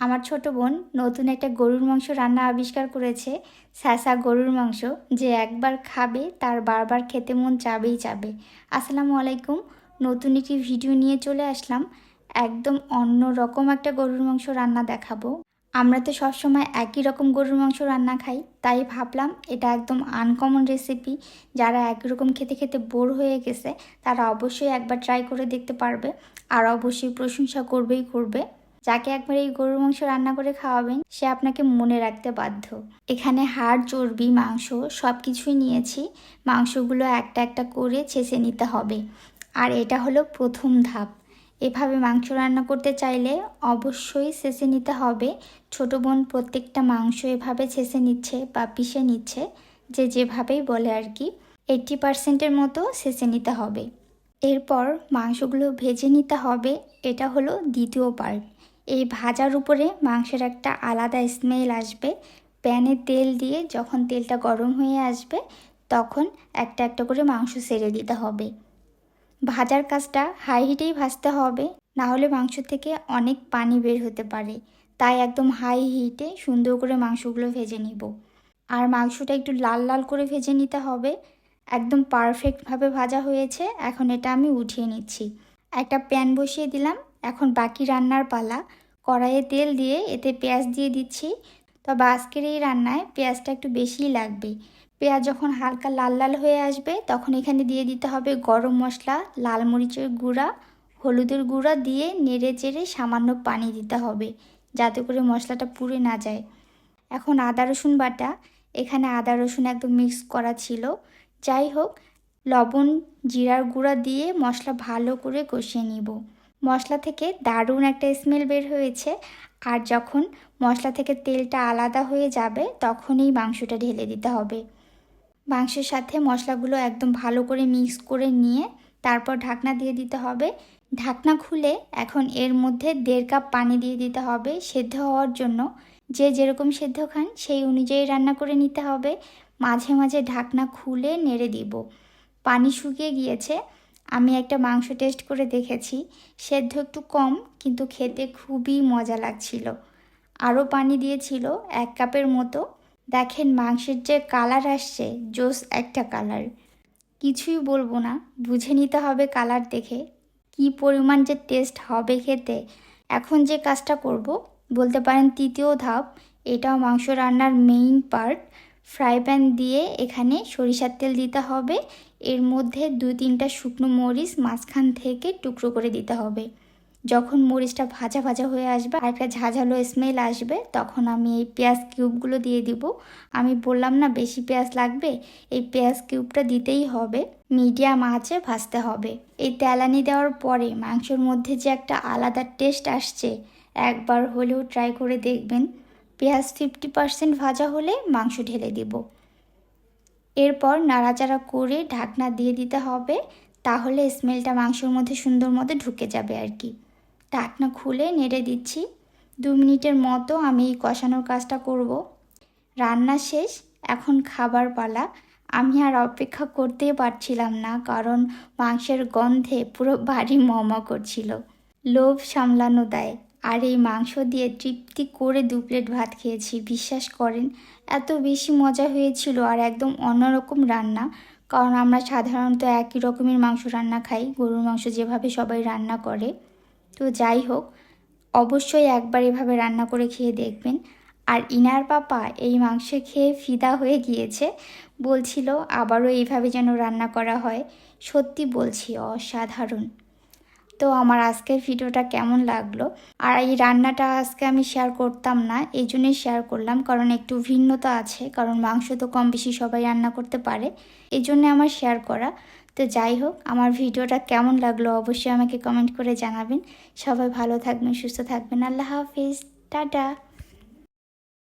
আমার ছোট বোন নতুন একটা গরুর মাংস রান্না আবিষ্কার করেছে। স্যাসা গরুর মাংস যে একবার খাবে, তার বারবার খেতে মন চাবেই চাবে। আসসালামু আলাইকুম। নতুন একটি ভিডিও নিয়ে চলে আসলাম। একদম অন্য রকম একটা গরুর মাংস রান্না দেখাবো। আমরা তো সবসময় একই রকম গরুর মাংস রান্না খাই, তাই ভাবলাম এটা একদম আনকমন রেসিপি যারা একই রকম খেতে খেতে বোর হয়ে গেছে, তারা অবশ্যই একবার ট্রাই করে দেখতে পারবে। আর অবশ্যই প্রশংসা করবেই করবে। যাকে একবার এই গরুর মাংস রান্না করে খাওয়াবেন, সে আপনাকে মনে রাখতে বাধ্য। এখানে হাড়, চর্বি, মাংস সব কিছুই নিয়েছি। মাংসগুলো একটা একটা করে ছেঁচে নিতে হবে। আর এটা হলো প্রথম ধাপ। এভাবে মাংস রান্না করতে চাইলে অবশ্যই ছেঁচে নিতে হবে। ছোট বোন প্রত্যেকটা মাংস এভাবে ছেঁচে নিচ্ছে বা পিষে নিচ্ছে, যে যেভাবেই বলে আর কি, এইট্টি পার্সেন্টের মতো ছেঁচে নিতে হবে। এরপর মাংসগুলো ভেজে নিতে হবে। এটা হলো দ্বিতীয় পার্ট এই ভাজার উপরে মাংসের একটা আলাদা স্মেল আসবে। প্যানে তেল দিয়ে যখন তেলটা গরম হয়ে আসবে, তখন একটা একটা করে মাংস সেরে দিতে হবে। ভাজার কাজটা হাই হিটেই ভাজতে হবে, না হলে মাংস থেকে অনেক পানি বের হতে পারে। তাই একদম হাই হিটে সুন্দর করে মাংসগুলো ভেজে নিব। আর মাংসটা একটু লাল লাল করে ভেজে নিতে হবে। একদম পারফেক্টভাবে ভাজা হয়েছে, এখন এটা আমি উঠিয়ে নিচ্ছি। একটা প্যান বসিয়ে দিলাম। এখন বাকি রান্নার পালা। কড়াইয়ে তেল দিয়ে এতে পেঁয়াজ দিয়ে দিচ্ছি। তবে আজকের এই রান্নায় পেঁয়াজটা একটু বেশিই লাগবে। পেঁয়াজ যখন হালকা লাল লাল হয়ে আসবে, তখন এখানে দিয়ে দিতে হবে গরম মশলা, লাল মরিচের গুঁড়া, হলুদের গুঁড়া দিয়ে নেড়ে চেড়ে সামান্য পানি দিতে হবে, যাতে করে মশলাটা পুড়ে না যায়। এখন আদা, রসুন বাটা। এখানে আদা, রসুন একদম মিক্স করা ছিল। যাই হোক, লবণ, জিরার গুঁড়া দিয়ে মশলা ভালো করে কষিয়ে নিব। মশলা থেকে দারুণ একটা স্মেল বের হয়েছে। আর যখন মশলা থেকে তেলটা আলাদা হয়ে যাবে, তখনই মাংসটা ঢেলে দিতে হবে। মাংসের সাথে মশলাগুলো একদম ভালো করে মিক্স করে নিয়ে তারপর ঢাকনা দিয়ে দিতে হবে। ঢাকনা খুলে এখন এর মধ্যে দেড় কাপ পানি দিয়ে দিতে হবে সেদ্ধ হওয়ার জন্য। যে যেরকম সেদ্ধ খান, সেই অনুযায়ী রান্না করে নিতে হবে। মাঝে মাঝে ঢাকনা খুলে নেড়ে দিব। পানি শুকিয়ে গিয়েছে। আমি একটা মাংস টেস্ট করে দেখেছি। সেদ্ধ একটু কম, কিন্তু খেতে খুবই মজা লাগছিল। আরও পানি দিয়েছিল এক কাপের মতো। দেখেন মাংসের যে কালার আসছে, জোস একটা কালার। কিছুই বলব না, বুঝে নিতে হবে কালার দেখে। কি পরিমাণ যে টেস্ট হবে খেতে। এখন যে কাজটা করব, বলতে পারেন তৃতীয় ধাপ, এটাও মাংস রান্নার মেইন পার্ট। ফ্রাই প্যান দিয়ে এখানে সরিষার তেল দিতে হবে। এর মধ্যে দু তিনটা শুকনো মরিচ মাঝখান থেকে টুকরো করে দিতে হবে। যখন মরিচটা ভাজা ভাজা হয়ে আসবে আর একটা ঝাঁঝালো স্মেল আসবে, তখন আমি এই পেঁয়াজ কিউবগুলো দিয়ে দিব। আমি বললাম না বেশি পেঁয়াজ লাগবে? এই পেঁয়াজ কিউবটা দিতেই হবে। মিডিয়াম আঁচে ভাজতে হবে। এই তেলানি দেওয়ার পরে মাংসর মধ্যে যে একটা আলাদা টেস্ট আসছে, একবার হলেও ট্রাই করে দেখবেন। পেঁয়াজ ফিফটি পার্সেন্ট ভাজা হলে মাংস ঢেলে দিব। এরপর নাড়াচাড়া করে ঢাকনা দিয়ে দিতে হবে, তাহলে স্মেলটা মাংসের মধ্যে সুন্দর মতো ঢুকে যাবে আর কি। ঢাকনা খুলে নেড়ে দিচ্ছি। দু মিনিটের মতো আমি এই কষানোর কাজটা করব। রান্না শেষ, এখন খাবার পালা। আমি আর অপেক্ষা করতেই পারছিলাম না, কারণ মাংসের গন্ধে পুরো বাড়ি মমা করছিল। লোভ সামলানো দেয়। আর এই মাংস দিয়ে তৃপ্তি করে দু প্লেট ভাত খেয়েছি, বিশ্বাস করেন। এত বেশি মজা হয়েছিল আর একদম অন্যরকম রান্না। কারণ আমরা সাধারণত একই রকমের মাংস রান্না খাই, গরুর মাংস যেভাবে সবাই রান্না করে। তো যাই হোক, অবশ্যই একবার এভাবে রান্না করে খেয়ে দেখবেন। আর ইনার পাপা এই মাংস খেয়ে ফিদা হয়ে গিয়েছে, বলছিল আবারও এইভাবে যেন রান্না করা হয়। সত্যি বলছি, অসাধারণ। তো আমার আজকের ভিডিওটা কেমন লাগল? আর এই রান্নাটা আজকে আমি শেয়ার করতাম না, এই জন্যই শেয়ার করলাম। কারণ একটু ভিন্নতা আছে, কারণ মাংস তো কম বেশি সবাই রান্না করতে পারে। এই জন্যে আমার শেয়ার করা। তো যাই হোক, আমার ভিডিওটা কেমন লাগল অবশ্যই আমাকে কমেন্ট করে জানাবেন। সবাই ভালো থাকবেন, সুস্থ থাকবেন। আল্লাহ হাফিজ। টাটা।